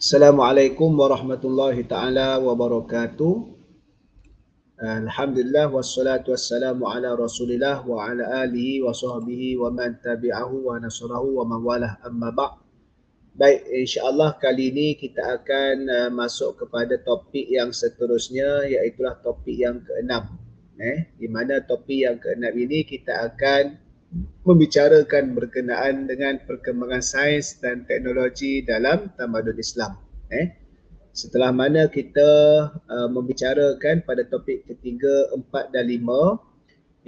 Assalamualaikum warahmatullahi taala wabarakatuh. Alhamdulillah wassalatu wassalamu ala Rasulillah wa ala alihi wa sahbihi wa man tabi'ahu wa nasrahu wa man walah amma ba'. Baik, insya-Allah kali ini kita akan uh, masuk kepada topik yang seterusnya iaitu topik yang keenam. Eh, di mana topik yang keenam ini kita akan membicarakan berkenaan dengan perkembangan sains dan teknologi dalam tamadun Islam. Eh? Setelah mana kita uh, membicarakan pada topik ketiga, empat dan lima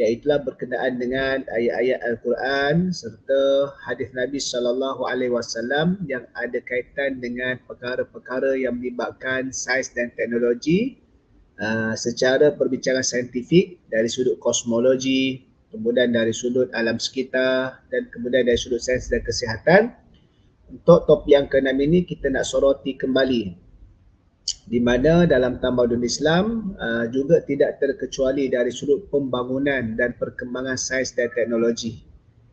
iaitu berkenaan dengan ayat-ayat Al-Quran serta hadis Nabi sallallahu alaihi wasallam yang ada kaitan dengan perkara-perkara yang melibatkan sains dan teknologi uh, secara perbicaraan saintifik dari sudut kosmologi, kemudian dari sudut alam sekitar dan kemudian dari sudut sains dan kesihatan. Untuk topik yang keenam ini kita nak soroti kembali di mana dalam tamadun Islam uh, juga tidak terkecuali dari sudut pembangunan dan perkembangan sains dan teknologi.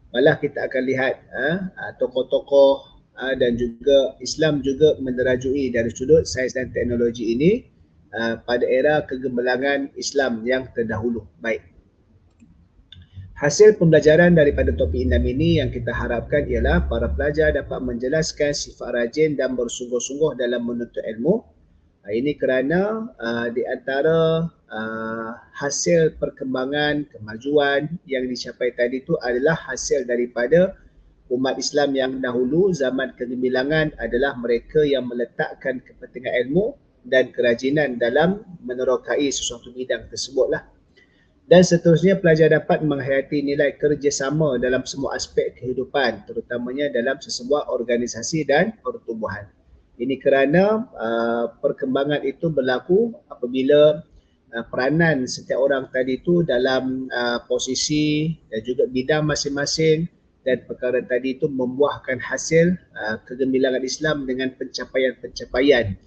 Malah kita akan lihat uh, uh, tokoh-tokoh uh, dan juga Islam juga menerajui dari sudut sains dan teknologi ini uh, pada era kegemilangan Islam yang terdahulu. Baik. Hasil pembelajaran daripada topik enam ini yang kita harapkan ialah para pelajar dapat menjelaskan sifat rajin dan bersungguh-sungguh dalam menuntut ilmu. Ah, ini kerana uh, di antara uh, hasil perkembangan kemajuan yang dicapai tadi itu adalah hasil daripada umat Islam yang dahulu zaman kegemilangan adalah mereka yang meletakkan kepentingan ilmu dan kerajinan dalam menerokai sesuatu bidang tersebutlah dan seterusnya pelajar dapat menghayati nilai kerjasama dalam semua aspek kehidupan terutamanya dalam sesebuah organisasi dan pertumbuhan. Ini kerana uh, perkembangan itu berlaku apabila uh, peranan setiap orang tadi itu dalam uh, posisi dan juga bidang masing-masing dan perkara tadi itu membuahkan hasil uh, kegemilangan Islam dengan pencapaian-pencapaian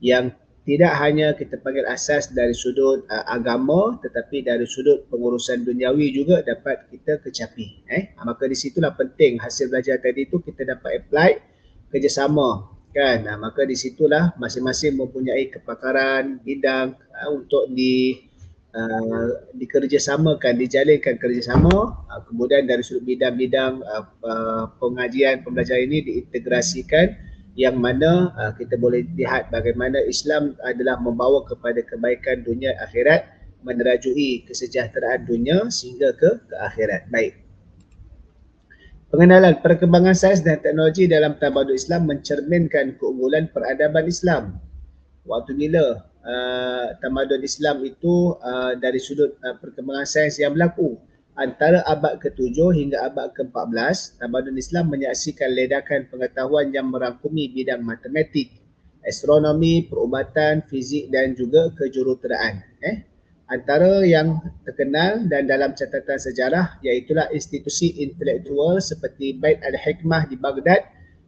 yang tidak hanya kita panggil asas dari sudut uh, agama tetapi dari sudut pengurusan duniawi juga dapat kita kecapi eh? Maka di situlah penting hasil belajar tadi itu kita dapat apply kerjasama kan? Uh, maka di situlah masing-masing mempunyai kepakaran bidang uh, untuk di uh, dikerjasamakan dijalinkan kerjasama. Uh, kemudian dari sudut bidang-bidang uh, uh, pengajian pembelajaran ini diintegrasikan yang mana uh, kita boleh lihat bagaimana Islam adalah membawa kepada kebaikan dunia akhirat menerajui kesejahteraan dunia sehingga ke ke akhirat. Baik. Pengenalan perkembangan sains dan teknologi dalam tamadun Islam mencerminkan keunggulan peradaban Islam. Waktu bila uh, tamadun Islam itu uh, dari sudut uh, perkembangan sains yang berlaku antara abad ke-7 hingga abad ke-14, tamadun Islam menyaksikan ledakan pengetahuan yang merangkumi bidang matematik, astronomi, perubatan, fizik dan juga kejuruteraan. Eh? Antara yang terkenal dan dalam catatan sejarah iaitulah institusi intelektual seperti Bait al-Hikmah di Baghdad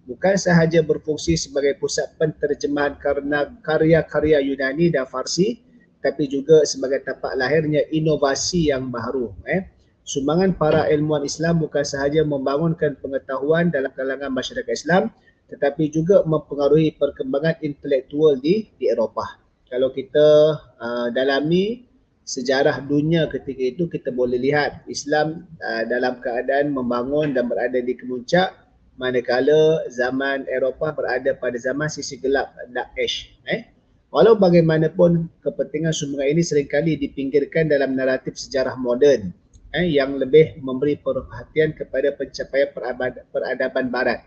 bukan sahaja berfungsi sebagai pusat penterjemahan karena karya-karya Yunani dan Farsi tapi juga sebagai tapak lahirnya inovasi yang baru. Eh? Sumbangan para ilmuwan Islam bukan sahaja membangunkan pengetahuan dalam kalangan masyarakat Islam tetapi juga mempengaruhi perkembangan intelektual di di Eropah. Kalau kita uh, dalami sejarah dunia ketika itu kita boleh lihat Islam uh, dalam keadaan membangun dan berada di kemuncak manakala zaman Eropah berada pada zaman sisi gelap dark age eh walau bagaimanapun kepentingan sumbangan ini seringkali dipinggirkan dalam naratif sejarah moden eh, yang lebih memberi perhatian kepada pencapaian peradaban barat.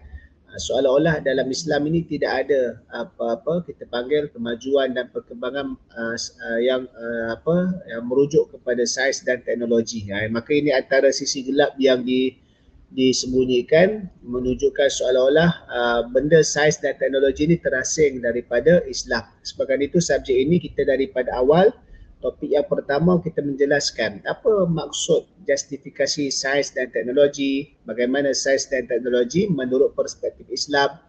Uh, seolah-olah dalam Islam ini tidak ada apa-apa kita panggil kemajuan dan perkembangan uh, uh, yang uh, apa yang merujuk kepada sains dan teknologi. Uh, maka ini antara sisi gelap yang di disembunyikan menunjukkan seolah-olah uh, benda sains dan teknologi ini terasing daripada Islam. Sebabkan itu subjek ini kita daripada awal topik yang pertama kita menjelaskan apa maksud justifikasi sains dan teknologi, bagaimana sains dan teknologi menurut perspektif Islam.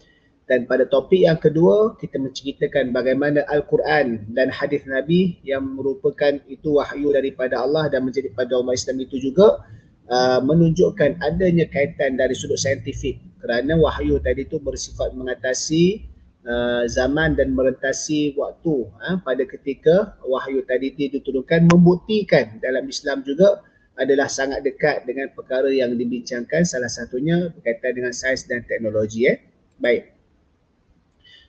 Dan pada topik yang kedua kita menceritakan bagaimana Al-Quran dan hadis Nabi yang merupakan itu wahyu daripada Allah dan menjadi pada umat Islam itu juga uh, menunjukkan adanya kaitan dari sudut saintifik. Kerana wahyu tadi itu bersifat mengatasi uh, zaman dan merentasi waktu uh, pada ketika wahyu tadi diturunkan membuktikan dalam Islam juga adalah sangat dekat dengan perkara yang dibincangkan salah satunya berkaitan dengan sains dan teknologi eh. Baik.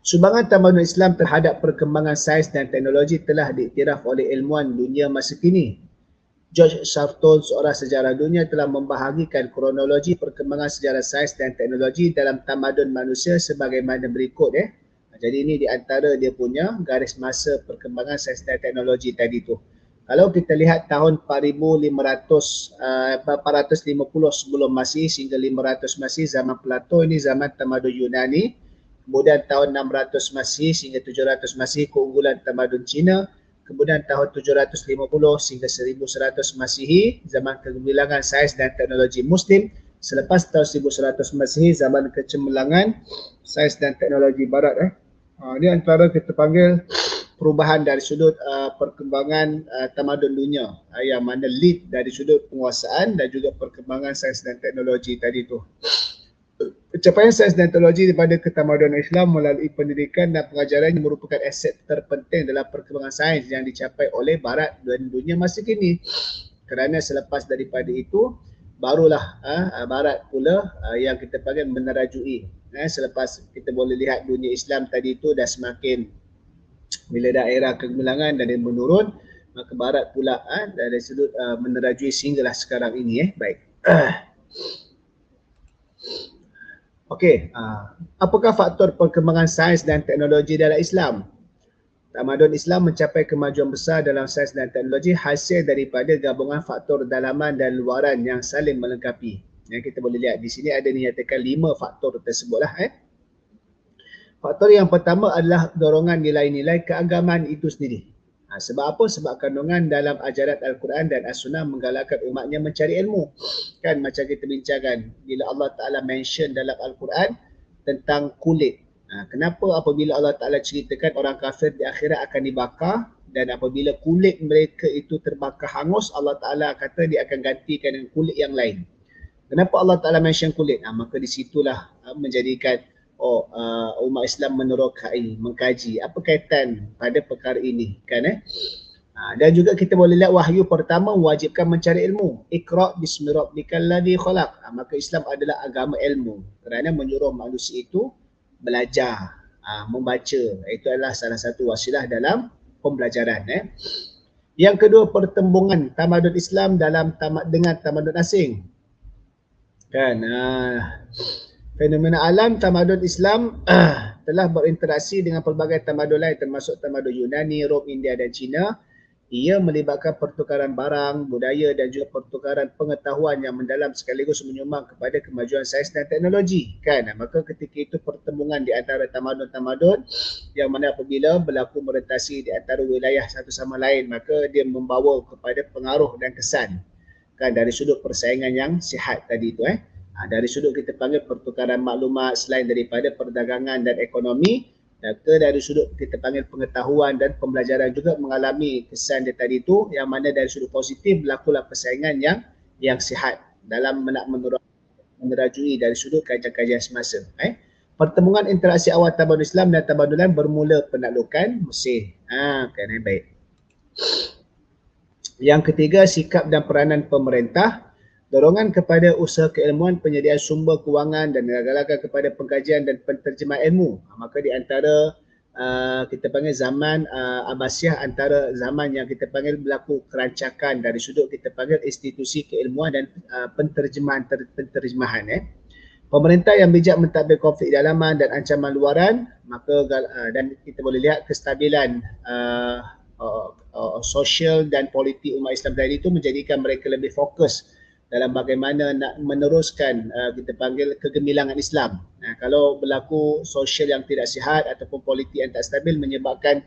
Sumbangan tamadun Islam terhadap perkembangan sains dan teknologi telah diiktiraf oleh ilmuwan dunia masa kini. George Sharpton, seorang sejarah dunia telah membahagikan kronologi perkembangan sejarah sains dan teknologi dalam tamadun manusia sebagaimana berikut eh. Jadi ini di antara dia punya garis masa perkembangan sains dan teknologi tadi tu. Kalau kita lihat tahun 4500 uh, 450 sebelum Masih hingga 500 Masih zaman Plato ini zaman tamadun Yunani. Kemudian tahun 600 Masih hingga 700 Masih keunggulan tamadun Cina. Kemudian tahun 750 hingga 1100 Masihi zaman kegemilangan sains dan teknologi Muslim. Selepas tahun 1100 Masihi zaman kecemerlangan sains dan teknologi Barat. Eh. Uh, ini antara kita panggil perubahan dari sudut uh, perkembangan uh, tamadun dunia uh, yang mana lead dari sudut penguasaan dan juga perkembangan sains dan teknologi tadi tu. Pencapaian sains dan teknologi daripada ketamadunan Islam melalui pendidikan dan pengajaran yang merupakan aset terpenting dalam perkembangan sains yang dicapai oleh barat dan dunia masa kini. Kerana selepas daripada itu barulah uh, barat pula uh, yang kita panggil menerajui. Uh, selepas kita boleh lihat dunia Islam tadi itu dah semakin bila daerah kegemilangan dan dia menurun maka barat pula ha, dari sudut uh, menerajui sehinggalah sekarang ini eh baik Okey, uh, apakah faktor perkembangan sains dan teknologi dalam Islam? Tamadun Islam mencapai kemajuan besar dalam sains dan teknologi hasil daripada gabungan faktor dalaman dan luaran yang saling melengkapi. Yang kita boleh lihat di sini ada dinyatakan lima faktor tersebutlah eh. Faktor yang pertama adalah dorongan nilai-nilai keagamaan itu sendiri. Ha, sebab apa? Sebab kandungan dalam ajaran Al-Quran dan As-Sunnah menggalakkan umatnya mencari ilmu. Kan macam kita bincangkan, bila Allah Ta'ala mention dalam Al-Quran tentang kulit. Ha, kenapa apabila Allah Ta'ala ceritakan orang kafir di akhirat akan dibakar dan apabila kulit mereka itu terbakar hangus, Allah Ta'ala kata dia akan gantikan dengan kulit yang lain. Kenapa Allah Ta'ala mention kulit? Ha, maka disitulah ha, menjadikan oh uh, umat Islam menerokai mengkaji apa kaitan pada perkara ini kan eh uh, dan juga kita boleh lihat wahyu pertama mewajibkan mencari ilmu iqra bismi rabbikal ladzi khalaq uh, maka Islam adalah agama ilmu kerana menyuruh manusia itu belajar uh, membaca. Itu adalah salah satu wasilah dalam pembelajaran eh. Yang kedua pertembungan tamadun Islam dalam tamad dengan tamadun asing. Kan? Uh, fenomena alam tamadun Islam telah berinteraksi dengan pelbagai tamadun lain termasuk tamadun Yunani, Rom, India dan China. Ia melibatkan pertukaran barang, budaya dan juga pertukaran pengetahuan yang mendalam sekaligus menyumbang kepada kemajuan sains dan teknologi. Kan? Maka ketika itu pertembungan di antara tamadun-tamadun yang mana apabila berlaku merentasi di antara wilayah satu sama lain maka dia membawa kepada pengaruh dan kesan kan dari sudut persaingan yang sihat tadi itu eh. Ha, dari sudut kita panggil pertukaran maklumat selain daripada perdagangan dan ekonomi ke dari sudut kita panggil pengetahuan dan pembelajaran juga mengalami kesan dia tadi tu yang mana dari sudut positif berlakulah persaingan yang yang sihat dalam nak menerajui dari sudut kajian-kajian semasa. Eh? Pertemuan interaksi awal tamadun Islam dan tamadun bermula penaklukan Mesir. Ha, kan, baik. Yang ketiga, sikap dan peranan pemerintah dorongan kepada usaha keilmuan penyediaan sumber kewangan dan galakan kepada pengkajian dan penterjemah ilmu. Ha, maka di antara uh, kita panggil zaman uh, Abbasiyah antara zaman yang kita panggil berlaku kerancakan dari sudut kita panggil institusi keilmuan dan uh, penterjemahan ter- penterjemahan eh. Pemerintah yang bijak mentadbir konflik dalaman dan ancaman luaran maka uh, dan kita boleh lihat kestabilan uh, uh, uh, sosial dan politik umat Islam tadi itu menjadikan mereka lebih fokus dalam bagaimana nak meneruskan uh, kita panggil kegemilangan Islam. Nah, kalau berlaku sosial yang tidak sihat ataupun politik yang tak stabil menyebabkan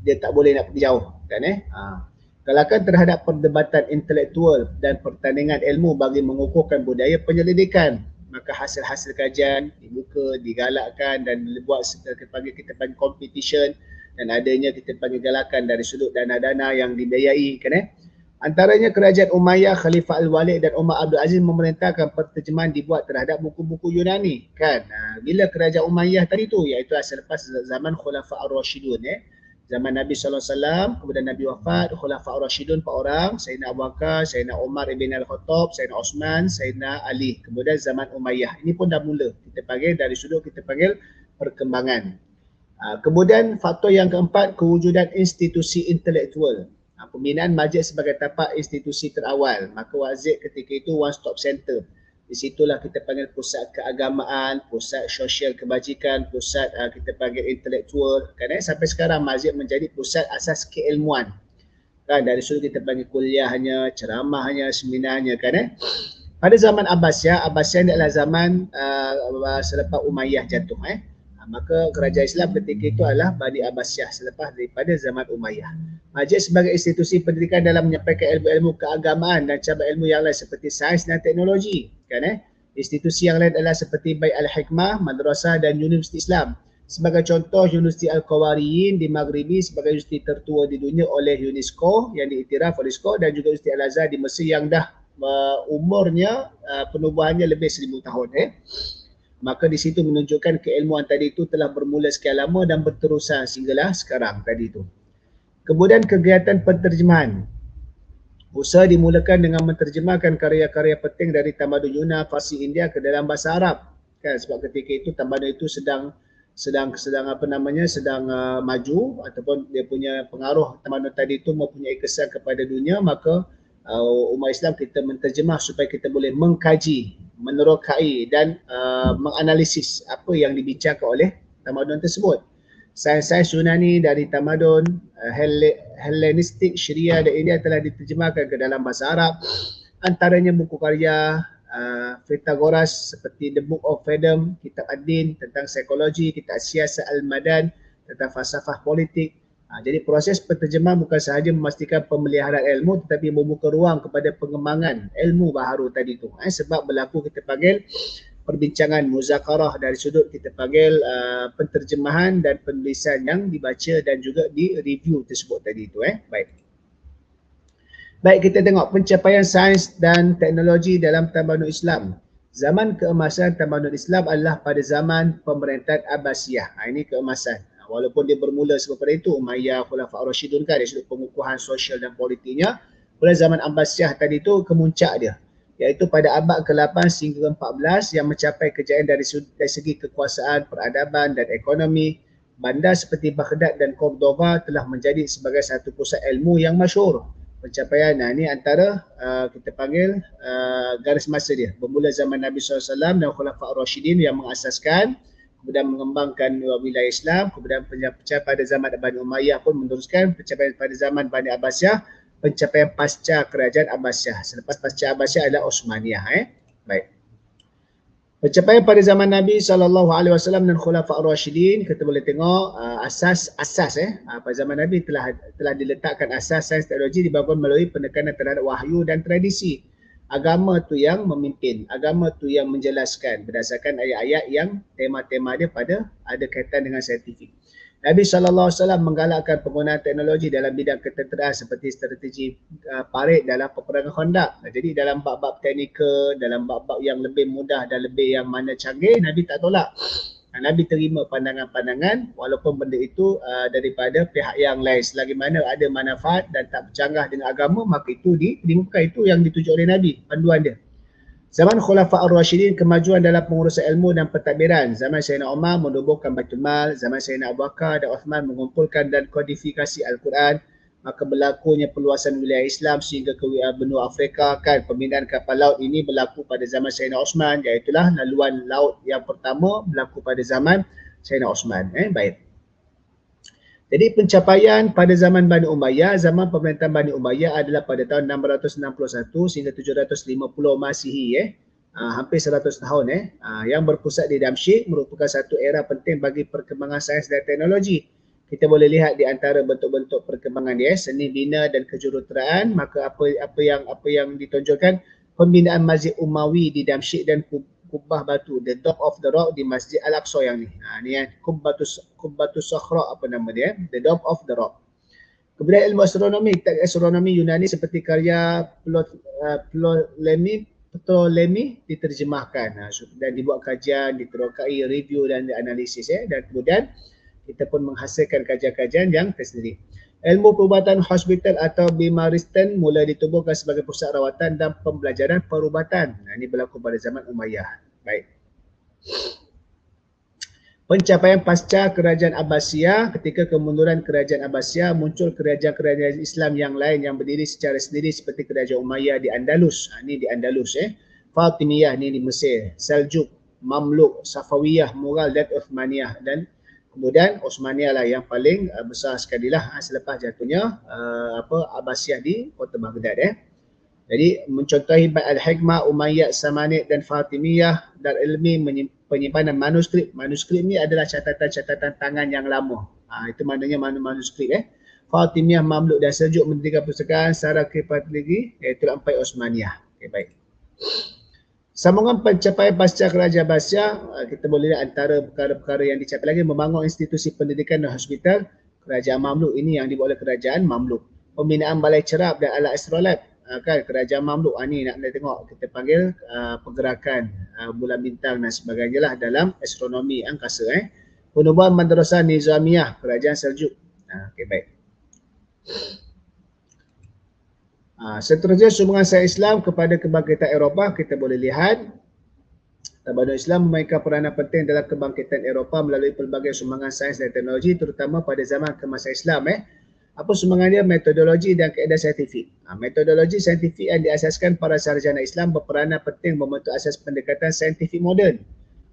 dia tak boleh nak pergi jauh kan eh. Ha. Galakan terhadap perdebatan intelektual dan pertandingan ilmu bagi mengukuhkan budaya penyelidikan maka hasil-hasil kajian dibuka, digalakkan dan dibuat kita panggil kita panggil competition dan adanya kita panggil galakan dari sudut dana-dana yang dibiayai kan eh Antaranya kerajaan Umayyah, Khalifah Al-Walid dan Umar Abdul Aziz memerintahkan penterjemahan dibuat terhadap buku-buku Yunani. Kan? Ha, bila kerajaan Umayyah tadi tu iaitu selepas zaman Khulafa Ar-Rashidun eh. Zaman Nabi SAW, kemudian Nabi wafat, Khulafa Ar-Rashidun empat orang, Sayyidina Abu Bakar, Sayyidina Umar Ibn Al-Khattab, Sayyidina Osman, Sayyidina Ali. Kemudian zaman Umayyah. Ini pun dah mula. Kita panggil dari sudut kita panggil perkembangan. Ha, kemudian faktor yang keempat, kewujudan institusi intelektual. Ha, pembinaan majlis sebagai tapak institusi terawal. Maka wazir ketika itu one stop center. Di situlah kita panggil pusat keagamaan, pusat sosial kebajikan, pusat uh, kita panggil intelektual. Kan eh? Sampai sekarang masjid menjadi pusat asas keilmuan. Kan dari situ kita panggil kuliahnya, ceramahnya, seminarnya kan eh. Pada zaman Abbasiyah, Abbasiyah adalah zaman uh, selepas Umayyah jatuh eh maka kerajaan Islam ketika itu adalah Bani Abbasiyah selepas daripada zaman Umayyah. Majlis sebagai institusi pendidikan dalam menyampaikan ilmu-ilmu keagamaan dan cabang ilmu yang lain seperti sains dan teknologi. Kan, eh? Institusi yang lain adalah seperti Bait Al-Hikmah, Madrasah dan Universiti Islam. Sebagai contoh, Universiti Al-Qawariyin di Maghribi sebagai universiti tertua di dunia oleh UNESCO yang diiktiraf oleh UNESCO dan juga Universiti Al-Azhar di Mesir yang dah uh, umurnya uh, penubuhannya lebih seribu tahun. Eh? Maka di situ menunjukkan keilmuan tadi itu telah bermula sekian lama dan berterusan sehinggalah sekarang tadi itu. Kemudian kegiatan penterjemahan. Usaha dimulakan dengan menterjemahkan karya-karya penting dari tamadun Yunani, Farsi, India ke dalam bahasa Arab. Kan sebab ketika itu tamadun itu sedang sedang sedang apa namanya sedang uh, maju ataupun dia punya pengaruh tamadun tadi itu mempunyai kesan kepada dunia maka uh, umat Islam kita menterjemah supaya kita boleh mengkaji menerokai dan uh, menganalisis apa yang dibincangkan oleh tamadun tersebut. Sains-sains Yunani dari tamadun uh, Hellenistik, Syria dan India telah diterjemahkan ke dalam bahasa Arab. Antaranya buku karya uh, Pythagoras seperti The Book of Freedom, Kitab Ad-Din tentang psikologi, Kitab Siasat Al-Madan tentang falsafah politik, Ha, jadi proses penterjemah bukan sahaja memastikan pemeliharaan ilmu tetapi membuka ruang kepada pengembangan ilmu baharu tadi tu. Eh, sebab berlaku kita panggil perbincangan muzakarah dari sudut kita panggil uh, penterjemahan dan penulisan yang dibaca dan juga di review tersebut tadi tu. Eh. Baik. Baik kita tengok pencapaian sains dan teknologi dalam tamadun Islam. Zaman keemasan tamadun Islam adalah pada zaman pemerintahan Abbasiyah. Ha, ini keemasan walaupun dia bermula sebab itu Umayyah Khulafa Ar-Rashidun kan dari sudut pengukuhan sosial dan politiknya pada zaman Abbasiyah tadi tu kemuncak dia. Iaitu pada abad ke-8 sehingga ke-14 yang mencapai kejayaan dari, dari segi kekuasaan, peradaban dan ekonomi. Bandar seperti Baghdad dan Cordoba telah menjadi sebagai satu pusat ilmu yang masyhur. Pencapaian nah ini antara uh, kita panggil uh, garis masa dia. Bermula zaman Nabi SAW dan Khulafa Ar-Rashidin yang mengasaskan kemudian mengembangkan wilayah Islam, kemudian pencapaian pada zaman Bani Umayyah pun meneruskan pencapaian pada zaman Bani Abbasiyah, pencapaian pasca kerajaan Abbasiyah. Selepas pasca Abbasiyah adalah Osmaniyah. Eh? Baik. Pencapaian pada zaman Nabi SAW dan Khulafa Ar-Rashidin, kita boleh tengok uh, asas asas eh uh, pada zaman Nabi telah telah diletakkan asas sains teknologi dibangun melalui penekanan terhadap wahyu dan tradisi agama tu yang memimpin, agama tu yang menjelaskan berdasarkan ayat-ayat yang tema-tema dia pada ada kaitan dengan saintifik. Nabi SAW menggalakkan penggunaan teknologi dalam bidang ketenteraan seperti strategi uh, parit dalam peperangan Khandaq. Jadi dalam bab-bab teknikal, dalam bab-bab yang lebih mudah dan lebih yang mana canggih, Nabi tak tolak. Nabi terima pandangan-pandangan walaupun benda itu uh, daripada pihak yang lain. Selagi mana ada manfaat dan tak bercanggah dengan agama, maka itu di, dimuka itu yang dituju oleh Nabi, panduan dia. Zaman Khulafa Ar-Rashidin, kemajuan dalam pengurusan ilmu dan pentadbiran. Zaman Sayyidina Umar menubuhkan Baitul Mal, zaman Sayyidina Abu Bakar dan Uthman mengumpulkan dan kodifikasi Al-Quran maka berlakunya perluasan wilayah Islam sehingga ke benua Afrika kan pemindahan kapal laut ini berlaku pada zaman Sayyidina Osman iaitu laluan laut yang pertama berlaku pada zaman Sayyidina Osman eh baik jadi pencapaian pada zaman Bani Umayyah, zaman pemerintahan Bani Umayyah adalah pada tahun 661 sehingga 750 Masihi eh. Uh, hampir 100 tahun eh. Uh, yang berpusat di Damsyik merupakan satu era penting bagi perkembangan sains dan teknologi kita boleh lihat di antara bentuk-bentuk perkembangan dia seni bina dan kejuruteraan maka apa apa yang apa yang ditonjolkan pembinaan Masjid Umawi di Damsyik dan Kubah Batu the Dome of the Rock di Masjid Al-Aqsa yang ni. Ha ni kan Kubbatus Kubbatus Sakhra apa nama dia? The Dome of the Rock. Kemudian ilmu astronomi, astronomi Yunani seperti karya Ptolemy, Ptolemy diterjemahkan ha, dan dibuat kajian, diterokai, review dan analisis ya. Dan kemudian kita pun menghasilkan kajian-kajian yang tersendiri. Ilmu perubatan hospital atau bimaristan mula ditubuhkan sebagai pusat rawatan dan pembelajaran perubatan. Nah, ini berlaku pada zaman Umayyah. Baik. Pencapaian pasca kerajaan Abbasiyah ketika kemunduran kerajaan Abbasiyah muncul kerajaan-kerajaan Islam yang lain yang berdiri secara sendiri seperti kerajaan Umayyah di Andalus. Ha, ini di Andalus eh. Fatimiyah ni di Mesir, Seljuk, Mamluk, Safawiyah, Mughal dan Uthmaniyah dan kemudian Osmaniyah lah yang paling uh, besar sekali lah ha, selepas jatuhnya uh, apa Abbasiyah di kota Baghdad eh. Jadi mencontohi Al-Hikmah, Umayyad, Samanid dan Fatimiyah dan ilmi penyimpanan manuskrip. Manuskrip ni adalah catatan-catatan tangan yang lama. Ha, itu maknanya mana manuskrip eh. Fatimiyah, Mamluk dan Sejuk mendirikan pustakaan secara lagi iaitu Ampai Osmaniyah. Okay, baik. Sambungan pencapaian pasca kerajaan Abbasiyah, ha, kita boleh lihat antara perkara-perkara yang dicapai lagi membangun institusi pendidikan dan hospital kerajaan Mamluk ini yang dibuat oleh kerajaan Mamluk. Pembinaan balai cerap dan alat astrolab uh, kan kerajaan Mamluk uh, ni nak nak tengok kita panggil uh, pergerakan uh, bulan bintang dan sebagainya lah dalam astronomi angkasa eh. Penubuhan Madrasah Nizamiyah Kerajaan Seljuk. Uh, okay, baik. Uh, seterusnya sumbangan saya Islam kepada kebangkitan Eropah kita boleh lihat Tamadun Islam memainkan peranan penting dalam kebangkitan Eropah melalui pelbagai sumbangan sains dan teknologi terutama pada zaman kemasan Islam eh apa sumbangan dia metodologi dan kaedah saintifik. Ha, metodologi saintifik yang diasaskan para sarjana Islam berperanan penting membentuk asas pendekatan saintifik moden.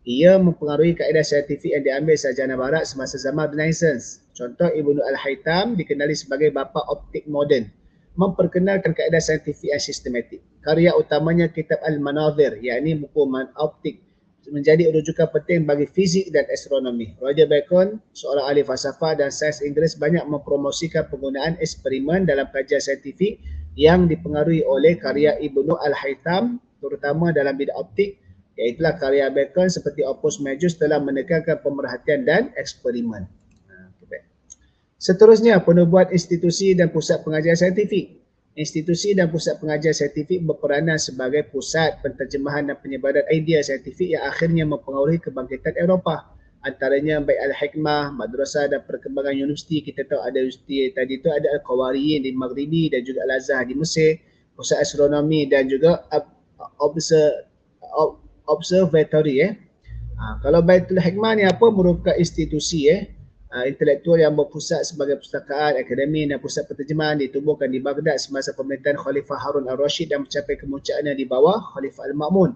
Ia mempengaruhi kaedah saintifik yang diambil sarjana barat semasa zaman Renaissance. Contoh Ibnu Al-Haytham dikenali sebagai bapa optik moden. Memperkenalkan kaedah saintifik yang sistematik. Karya utamanya kitab Al-Manazir, yakni buku optik menjadi rujukan penting bagi fizik dan astronomi. Roger Bacon, seorang ahli falsafah dan sains Inggeris banyak mempromosikan penggunaan eksperimen dalam kajian saintifik yang dipengaruhi oleh karya Ibnu Al-Haytham terutama dalam bidang optik iaitu karya Bacon seperti Opus Majus telah menekankan pemerhatian dan eksperimen. Seterusnya, penubuat institusi dan pusat pengajian saintifik institusi dan pusat pengajian saintifik berperanan sebagai pusat penterjemahan dan penyebaran idea saintifik yang akhirnya mempengaruhi kebangkitan Eropah. Antaranya baik Al-Hikmah, Madrasah dan perkembangan universiti. Kita tahu ada universiti tadi tu ada Al-Qawariyin di Maghribi dan juga Al-Azhar di Mesir. Pusat astronomi dan juga observatory. Eh. Ha, kalau Baitul Hikmah ni apa? Merupakan institusi eh uh, intelektual yang berpusat sebagai pustakaan, akademi dan pusat penterjemahan ditubuhkan di Baghdad semasa pemerintahan Khalifah Harun al-Rashid dan mencapai kemuncaannya di bawah Khalifah al-Ma'mun.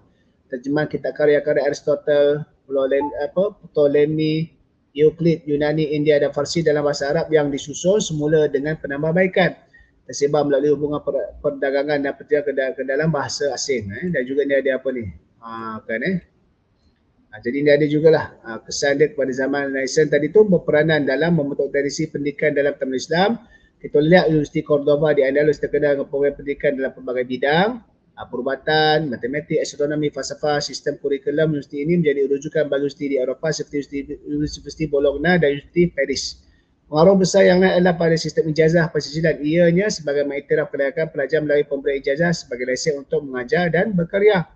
Terjemahan kitab karya-karya Aristotle, Ptolemy, Euclid, Yunani, India dan Farsi dalam bahasa Arab yang disusun semula dengan penambahbaikan tersebar melalui hubungan perdagangan dan perjalanan ke dalam bahasa asing eh. dan juga ni ada apa ni ha, kan eh Ha, jadi ini ada jugalah ha, kesan dia kepada zaman Renaissance tadi tu berperanan dalam membentuk tradisi pendidikan dalam taman Islam. Kita lihat Universiti Cordoba di Andalus terkenal dengan program pendidikan dalam pelbagai bidang. Ha, perubatan, matematik, astronomi, falsafah, sistem kurikulum universiti ini menjadi rujukan bagi universiti di Eropah seperti Universiti Bologna dan Universiti Paris. Pengaruh besar yang lain adalah pada sistem ijazah pensicilan. Ianya sebagai mengiktiraf kelayakan pelajar melalui pemberi ijazah sebagai lesen untuk mengajar dan berkarya.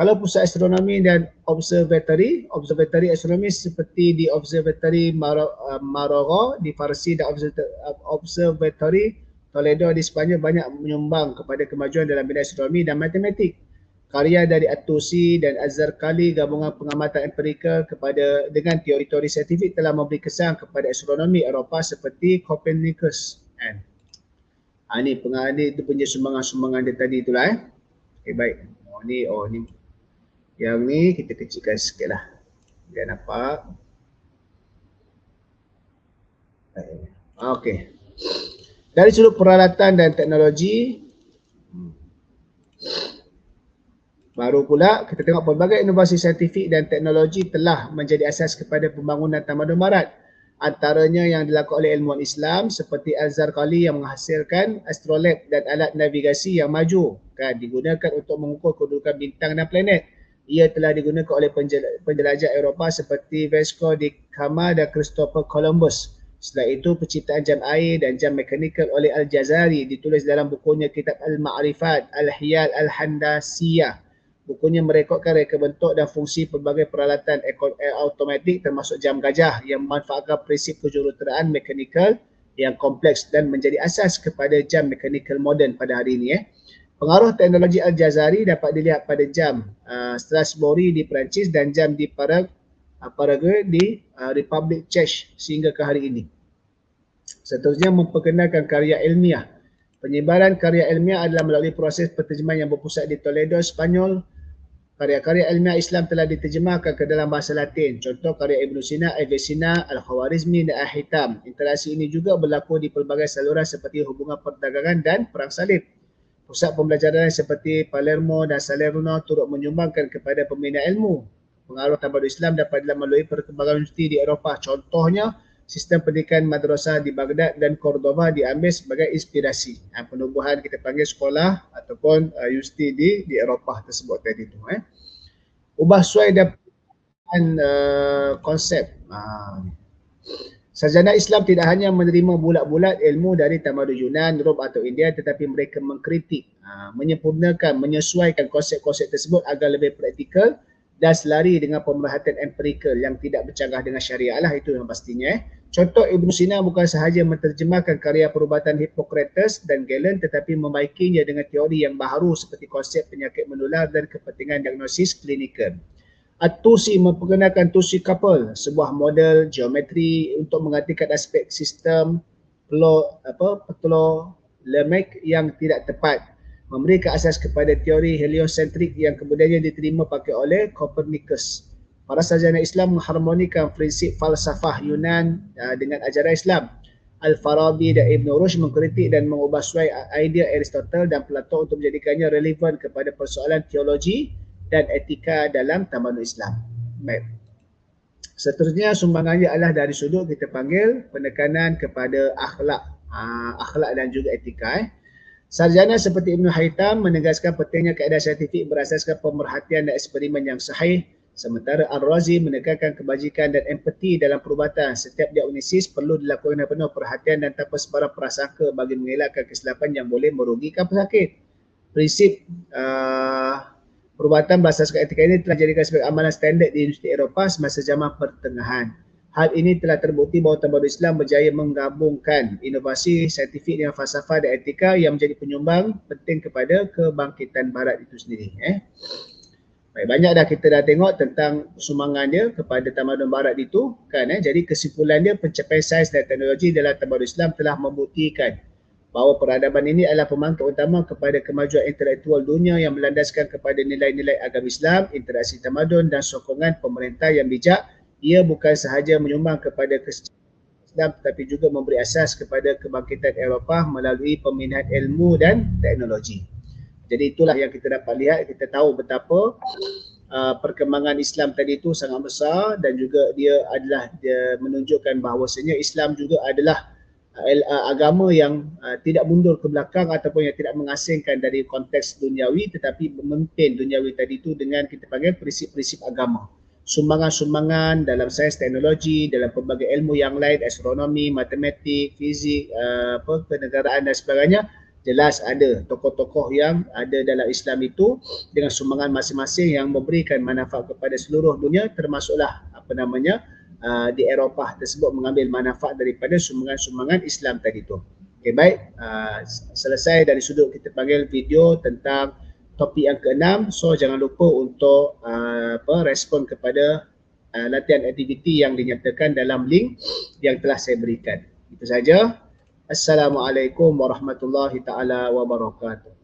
Kalau pusat astronomi dan observatory, observatory astronomi seperti di Observatory uh, Marogo di Farsi dan Observatory Toledo di Sepanyol banyak menyumbang kepada kemajuan dalam bidang astronomi dan matematik. Karya dari Atusi dan Azhar Kali gabungan pengamatan empirikal kepada dengan teori-teori saintifik telah memberi kesan kepada astronomi Eropah seperti Copernicus. Kan? Ha, ini pengadil itu punya sumbangan-sumbangan dia tadi itulah eh. Okay, baik. Oh ni, oh ni yang ni kita kecilkan sikit lah. Biar nampak. Okey. Dari sudut peralatan dan teknologi. Baru pula kita tengok pelbagai inovasi saintifik dan teknologi telah menjadi asas kepada pembangunan tamadun barat. Antaranya yang dilakukan oleh ilmuwan Islam seperti Azhar Kali yang menghasilkan astrolab dan alat navigasi yang maju kan digunakan untuk mengukur kedudukan bintang dan planet ia telah digunakan oleh penjelajah Eropah seperti Vasco da Gama dan Christopher Columbus Setelah itu penciptaan jam air dan jam mekanikal oleh Al-Jazari ditulis dalam bukunya kitab Al-Ma'rifat Al-Hiyal Al-Handasiyah. Bukunya merekodkan reka bentuk dan fungsi pelbagai peralatan automatik termasuk jam gajah yang memanfaatkan prinsip kejuruteraan mekanikal yang kompleks dan menjadi asas kepada jam mekanikal moden pada hari ini. Eh. Pengaruh teknologi Al-Jazari dapat dilihat pada jam uh, Strasbourg di Perancis dan jam di Prague Paraguay di uh, Republic Czech sehingga ke hari ini. Seterusnya memperkenalkan karya ilmiah. Penyebaran karya ilmiah adalah melalui proses penterjemahan yang berpusat di Toledo, Spanyol. Karya-karya ilmiah Islam telah diterjemahkan ke dalam bahasa Latin. Contoh karya Ibn Sina, Avicenna, Al-Khwarizmi dan Al-Hitam. Interaksi ini juga berlaku di pelbagai saluran seperti hubungan perdagangan dan perang salib. Pusat pembelajaran seperti Palermo dan Salerno turut menyumbangkan kepada pembina ilmu pengaruh tamadun Islam dapat melalui perkembangan universiti di Eropah. Contohnya, sistem pendidikan madrasah di Baghdad dan Cordoba diambil sebagai inspirasi. Ha, penubuhan kita panggil sekolah ataupun uh, universiti di di Eropah tersebut tadi tu. Eh. Ubah suai dan uh, konsep. Ha. Sarjana Islam tidak hanya menerima bulat-bulat ilmu dari tamadun Yunan, Rom atau India tetapi mereka mengkritik, ha, menyempurnakan, menyesuaikan konsep-konsep tersebut agar lebih praktikal dan selari dengan pemerhatian empirikal yang tidak bercanggah dengan syariah lah itu yang pastinya. Eh. Contoh Ibn Sina bukan sahaja menterjemahkan karya perubatan Hippocrates dan Galen tetapi membaikinya dengan teori yang baharu seperti konsep penyakit menular dan kepentingan diagnosis klinikal. Atusi memperkenalkan Tusi Couple, sebuah model geometri untuk mengartikan aspek sistem plo, apa, Ptolemaic yang tidak tepat memberikan asas kepada teori heliocentrik yang kemudiannya diterima pakai oleh Copernicus. Para sarjana Islam mengharmonikan prinsip falsafah Yunan uh, dengan ajaran Islam. Al-Farabi dan Ibn Rushd mengkritik dan mengubah suai idea Aristotle dan Plato untuk menjadikannya relevan kepada persoalan teologi dan etika dalam tamadun Islam. Baik. Seterusnya sumbangannya adalah dari sudut kita panggil penekanan kepada akhlak, uh, akhlak dan juga etika. Eh. Sarjana seperti Ibn Haytham menegaskan pentingnya kaedah saintifik berasaskan pemerhatian dan eksperimen yang sahih sementara Al-Razi menekankan kebajikan dan empati dalam perubatan. Setiap diagnosis perlu dilakukan dengan penuh perhatian dan tanpa sebarang prasangka bagi mengelakkan kesilapan yang boleh merugikan pesakit. Prinsip uh, perubatan berasaskan etika ini telah dijadikan sebagai amalan standard di Universiti Eropah semasa zaman pertengahan. Hal ini telah terbukti bahawa Tamadun Islam berjaya menggabungkan inovasi saintifik dengan falsafah dan etika yang menjadi penyumbang penting kepada kebangkitan barat itu sendiri. Eh. Baik, banyak dah kita dah tengok tentang sumbangan dia kepada tamadun barat itu kan eh. Jadi kesimpulan dia pencapaian sains dan teknologi dalam tamadun Islam telah membuktikan bahawa peradaban ini adalah pemangkit utama kepada kemajuan intelektual dunia yang melandaskan kepada nilai-nilai agama Islam, interaksi tamadun dan sokongan pemerintah yang bijak ia bukan sahaja menyumbang kepada kesejahteraan Islam tetapi juga memberi asas kepada kebangkitan Eropah melalui peminat ilmu dan teknologi. Jadi itulah yang kita dapat lihat, kita tahu betapa uh, perkembangan Islam tadi itu sangat besar dan juga dia adalah dia menunjukkan bahawasanya Islam juga adalah agama yang uh, tidak mundur ke belakang ataupun yang tidak mengasingkan dari konteks duniawi tetapi memaintain duniawi tadi itu dengan kita panggil prinsip-prinsip agama. Sumbangan-sumbangan dalam sains teknologi, dalam pelbagai ilmu yang lain, astronomi, matematik, fizik, uh, apa, kenegaraan dan sebagainya, jelas ada tokoh-tokoh yang ada dalam Islam itu dengan sumbangan masing-masing yang memberikan manfaat kepada seluruh dunia termasuklah apa namanya uh, di Eropah tersebut mengambil manfaat daripada sumbangan-sumbangan Islam tadi itu. Okay, baik, uh, selesai dari sudut kita panggil video tentang topik yang keenam. So jangan lupa untuk uh, apa respon kepada uh, latihan aktiviti yang dinyatakan dalam link yang telah saya berikan. Itu saja. Assalamualaikum warahmatullahi taala wabarakatuh